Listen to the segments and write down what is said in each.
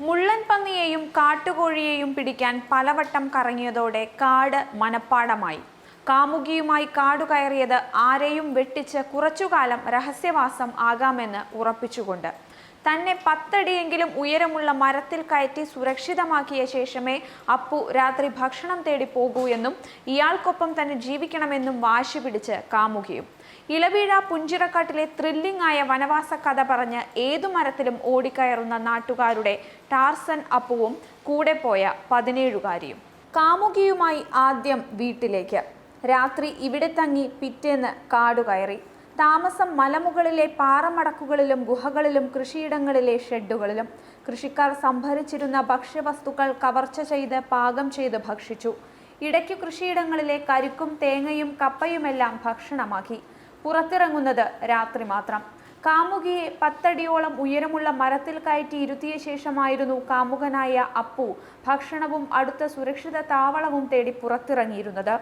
മുള്ളൻ പന്നിയെയും കാട്ടുകോഴിയെയും പിടിക്കാൻ പലവട്ടം കറങ്ങിയതോടെ കാട് മനപ്പാടമായി. കാമുകിയുമായി കാടു കയറിയത് ആരെയും വെട്ടിച്ച് കുറച്ചുകാലം രഹസ്യവാസം ആകാമെന്ന് ഉറപ്പിച്ചുകൊണ്ട് തന്നെ പത്തടിയെങ്കിലും ഉയരമുള്ള മരത്തിൽ കയറ്റി സുരക്ഷിതമാക്കിയ ശേഷമേ അപ്പു രാത്രി ഭക്ഷണം തേടി പോകൂ എന്നും ഇയാൾക്കൊപ്പം തന്നെ ജീവിക്കണമെന്നും വാശി പിടിച്ച് കാമുകിയും. ഇളവീഴ പുഞ്ചിറക്കാട്ടിലെ ത്രില്ലിംഗ് ആയ വനവാസ കഥ പറഞ്ഞ് ഏതു മരത്തിലും ഓടിക്കയറുന്ന നാട്ടുകാരുടെ ടാർസൻ അപ്പുവും കൂടെ പോയ പതിനേഴുകാരിയും. കാമുകിയുമായി ആദ്യം വീട്ടിലേക്ക്. രാത്രി ഇവിടെ തങ്ങി പിറ്റേന്ന് കാടുകയറി. താമസം മലമുകളിലെ പാറമടക്കുകളിലും ഗുഹകളിലും കൃഷിയിടങ്ങളിലെ ഷെഡുകളിലും കൃഷിക്കാർ സംഭരിച്ചിരുന്ന ഭക്ഷ്യവസ്തുക്കൾ കവർച്ച ചെയ്ത് പാകം ചെയ്ത് ഭക്ഷിച്ചു. ഇടയ്ക്കു കൃഷിയിടങ്ങളിലെ കരിക്കും തേങ്ങയും കപ്പയുമെല്ലാം ഭക്ഷണമാക്കി. പുറത്തിറങ്ങുന്നത് രാത്രി മാത്രം. കാമുകിയെ പത്തടിയോളം ഉയരമുള്ള മരത്തിൽ കയറ്റി ഇരുത്തിയ ശേഷമായിരുന്നു കാമുകനായ അപ്പു ഭക്ഷണവും അടുത്ത സുരക്ഷിത താവളവും തേടി പുറത്തിറങ്ങിയിരുന്നത്.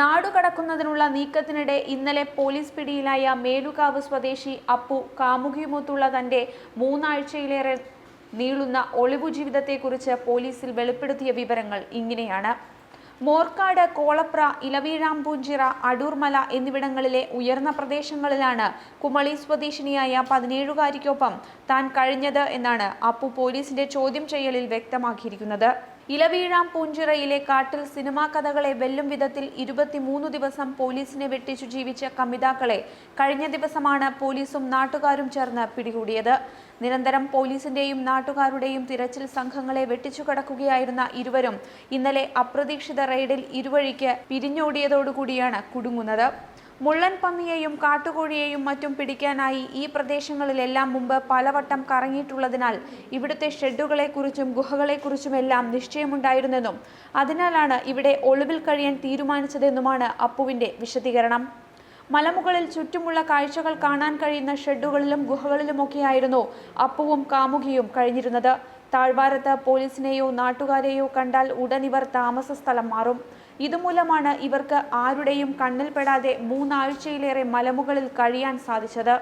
നാടുകടക്കുന്നതിനുള്ള നീക്കത്തിനിടെ ഇന്നലെ പോലീസ് പിടിയിലായ മേലുകാവ് സ്വദേശി അപ്പു കാമുകിയുമൊത്തുള്ള തന്റെ മൂന്നാഴ്ചയിലേറെ നീളുന്ന ഒളിവു ജീവിതത്തെക്കുറിച്ച് പോലീസിൽ വെളിപ്പെടുത്തിയ വിവരങ്ങൾ ഇങ്ങനെയാണ്. മോർക്കാട് കോളപ്ര ഇലവീഴാമ്പൂഞ്ചിറ അടൂർമല എന്നിവിടങ്ങളിലെ ഉയർന്ന പ്രദേശങ്ങളിലാണ് കുമളി സ്വദേശിനിയായ പതിനേഴുകാരിക്കൊപ്പം താൻ കഴിഞ്ഞത് എന്നാണ് അപ്പു പോലീസിന്റെ ചോദ്യം ചെയ്യലിൽ വ്യക്തമാക്കിയിരിക്കുന്നത്. ഇലവീഴാം പൂഞ്ചിറയിലെ കാട്ടിൽ സിനിമാ കഥകളെ വെല്ലും വിധത്തിൽ ഇരുപത്തിമൂന്ന് ദിവസം പോലീസിനെ വെട്ടിച്ചു ജീവിച്ച കമിതാക്കളെ കഴിഞ്ഞ ദിവസമാണ് പോലീസും നാട്ടുകാരും ചേർന്ന് പിടികൂടിയത്. നിരന്തരം പോലീസിന്റെയും നാട്ടുകാരുടെയും തിരച്ചിൽ സംഘങ്ങളെ വെട്ടിച്ചു കടക്കുകയായിരുന്ന ഇരുവരും ഇന്നലെ അപ്രതീക്ഷിത റെയ്ഡിൽ ഇരുവഴിക്ക് പിരിഞ്ഞോടിയതോടുകൂടിയാണ് കുടുങ്ങുന്നത്. മുള്ളൻ പന്നിയെയും കാട്ടുകോഴിയെയും മറ്റും പിടിക്കാനായി ഈ പ്രദേശങ്ങളിലെല്ലാം മുമ്പ് പലവട്ടം കറങ്ങിയിട്ടുള്ളതിനാൽ ഇവിടുത്തെ ഷെഡുകളെക്കുറിച്ചും ഗുഹകളെക്കുറിച്ചുമെല്ലാം നിശ്ചയമുണ്ടായിരുന്നെന്നും അതിനാലാണ് ഇവിടെ ഒളിവിൽ കഴിയാൻ തീരുമാനിച്ചതെന്നുമാണ് അപ്പുവിന്റെ വിശദീകരണം. മലമുകളിൽ ചുറ്റുമുള്ള കാഴ്ചകൾ കാണാൻ കഴിയുന്ന ഷെഡുകളിലും ഗുഹകളിലുമൊക്കെയായിരുന്നു അപ്പുവും കാമുകിയും കഴിഞ്ഞിരുന്നത്. താഴ്വാരത്ത് പോലീസിനെയോ നാട്ടുകാരെയോ കണ്ടാൽ ഉടൻ ഇവർ താമസ സ്ഥലം മാറും. ഇതുമൂലമാണ് ഇവർക്ക് ആരുടെയും കണ്ണിൽപ്പെടാതെ മൂന്നാഴ്ചയിലേറെ മലമുകളിൽ കഴിയാൻ സാധിച്ചത്.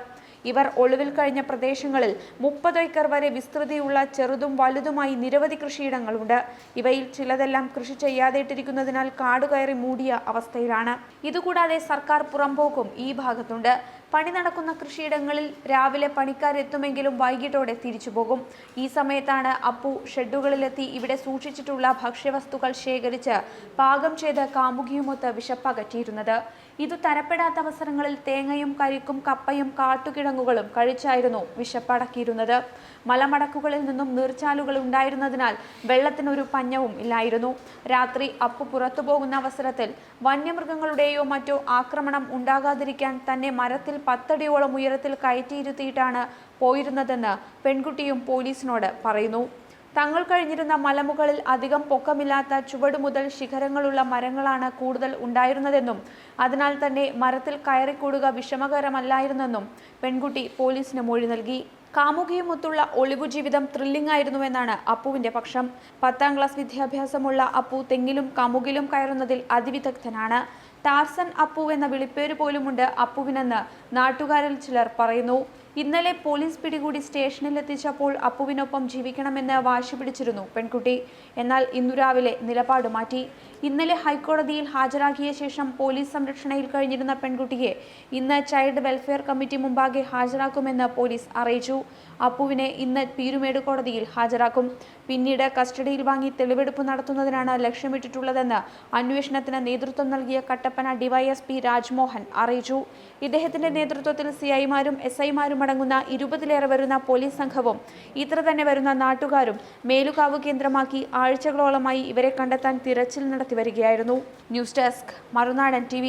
ഇവർ ഒളിവിൽ കഴിഞ്ഞ പ്രദേശങ്ങളിൽ മുപ്പത് ഏക്കർ വരെ വിസ്തൃതിയുള്ള ചെറുതും വലുതുമായി നിരവധി കൃഷിയിടങ്ങളുണ്ട്. ഇവയിൽ ചിലതെല്ലാം കൃഷി ചെയ്യാതെ ഇട്ടിരിക്കുന്നതിനാൽ കാടുകയറി മൂടിയ അവസ്ഥയിലാണ്. ഇതുകൂടാതെ സർക്കാർ പുറമ്പോക്കും ഈ ഭാഗത്തുണ്ട്. പണി നടക്കുന്ന കൃഷിയിടങ്ങളിൽ രാവിലെ പണിക്കാരെത്തുമെങ്കിലും വൈകിട്ടോടെ തിരിച്ചു പോകും. ഈ സമയത്താണ് അപ്പു ഷെഡുകളിലെത്തി ഇവിടെ സൂക്ഷിച്ചിട്ടുള്ള ഭക്ഷ്യവസ്തുക്കൾ ശേഖരിച്ച് പാകം ചെയ്ത് കാമുകിയുമൊത്ത് വിശപ്പകറ്റിയിരുന്നത്. ഇത് തരപ്പെടാത്ത അവസരങ്ങളിൽ തേങ്ങയും കരിക്കും കപ്പയും കാട്ടുകിഴങ്ങുകളും കഴിച്ചായിരുന്നു വിശപ്പടക്കിയിരുന്നത്. മലമടക്കുകളിൽ നിന്നും നീർച്ചാലുകൾ ഉണ്ടായിരുന്നതിനാൽ വെള്ളത്തിനൊരു പഞ്ഞവും ഇല്ലായിരുന്നു. രാത്രി അപ്പു പുറത്തു പോകുന്ന അവസരത്തിൽ വന്യമൃഗങ്ങളുടെയോ മറ്റോ ആക്രമണം ഉണ്ടാകാതിരിക്കാൻ തന്നെ മരത്തിൽ പത്തടിയോളം ഉയരത്തിൽ കയറ്റിയിരുത്തിയിട്ടാണ് പോയിരുന്നതെന്ന് പെൺകുട്ടിയും പോലീസിനോട് പറയുന്നു. തങ്ങൾ കഴിഞ്ഞിരുന്ന മലമുകളിൽ അധികം പൊക്കമില്ലാത്ത ചുവട് മുതൽ ശിഖരങ്ങളുള്ള മരങ്ങളാണ് കൂടുതൽ ഉണ്ടായിരുന്നതെന്നും അതിനാൽ തന്നെ മരത്തിൽ കയറിക്കൂടുക വിഷമകരമല്ലായിരുന്നെന്നും പെൺകുട്ടി പോലീസിന് മൊഴി നൽകി. കാമുകിയുമൊത്തുള്ള ഒളിവു ജീവിതം ത്രില്ലിംഗ് ആയിരുന്നുവെന്നാണ് അപ്പുവിന്റെ പക്ഷം. പത്താം ക്ലാസ് വിദ്യാഭ്യാസമുള്ള അപ്പു തെങ്ങിലും കാമുകിലും കയറുന്നതിൽ അതിവിദഗ്ധനാണ്. ടാർസൻ അപ്പു എന്ന വിളിപ്പേര് പോലുമുണ്ട് അപ്പുവിനെന്ന് നാട്ടുകാരിൽ ചിലർ പറയുന്നു. ഇന്നലെ പോലീസ് പിടികൂടി സ്റ്റേഷനിൽ എത്തിച്ചപ്പോൾ അപ്പുവിനൊപ്പം ജീവിക്കണമെന്ന് വാശി പിടിച്ചിരുന്നു പെൺകുട്ടി. എന്നാൽ ഇന്നു രാവിലെ നിലപാട് മാറ്റി. ഇന്നലെ ഹൈക്കോടതിയിൽ ഹാജരാക്കിയ ശേഷം പോലീസ് സംരക്ഷണയിൽ കഴിഞ്ഞിരുന്ന പെൺകുട്ടിയെ ഇന്ന് ചൈൽഡ് വെൽഫെയർ കമ്മിറ്റി മുമ്പാകെ ഹാജരാക്കുമെന്ന് പോലീസ് അറിയിച്ചു. അപ്പുവിനെ ഇന്ന് പീരുമേട് കോടതിയിൽ ഹാജരാക്കും. പിന്നീട് കസ്റ്റഡിയിൽ വാങ്ങി തെളിവെടുപ്പ് നടത്തുന്നതിനാണ് ലക്ഷ്യമിട്ടിട്ടുള്ളതെന്ന് അന്വേഷണത്തിന് നേതൃത്വം നൽകിയ കട്ടപ്പന ഡിവൈഎസ്പി രാജ്മോഹൻ അറിയിച്ചു. ഇദ്ദേഹത്തിന്റെ നേതൃത്വത്തിൽ സിഐമാരും എസ് ഐമാരും അടങ്ങുന്ന ഇരുപതിലേറെ വരുന്ന പോലീസ് സംഘവും ഇത്ര തന്നെ വരുന്ന നാട്ടുകാരും മേലുകാവ് കേന്ദ്രമാക്കി ആഴ്ചകളോളമായി ഇവരെ കണ്ടെത്താൻ തിരച്ചിൽ നടത്തി വരികയായിരുന്നു. ന്യൂസ് ഡെസ്ക് മറുനാടൻ ടി